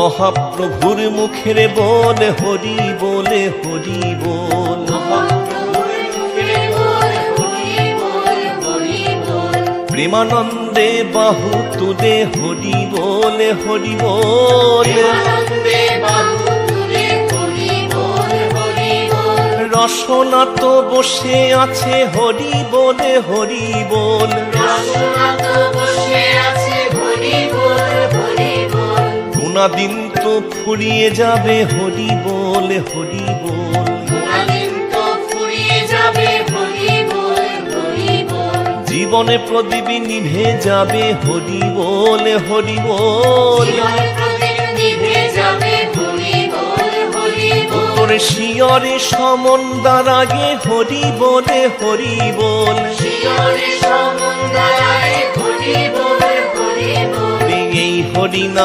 মহাপ্রভুর মুখের বলে, হরি বলে, হরি বল। প্রেমানন্দে বাহু তুলে হরি বলে, হরি বল। রসনা তো বসে আছে হরি বলে, হরি বল। গুণাদিন তো ফুরিয়ে যাবে হরি বলে হরি বল। জীবনে প্রদীপ নিভে যাবে হরি বলে হরি বল। তোর শিয়রে সমন্দার আগে হরি বলে হরি বল। এই হরি নাম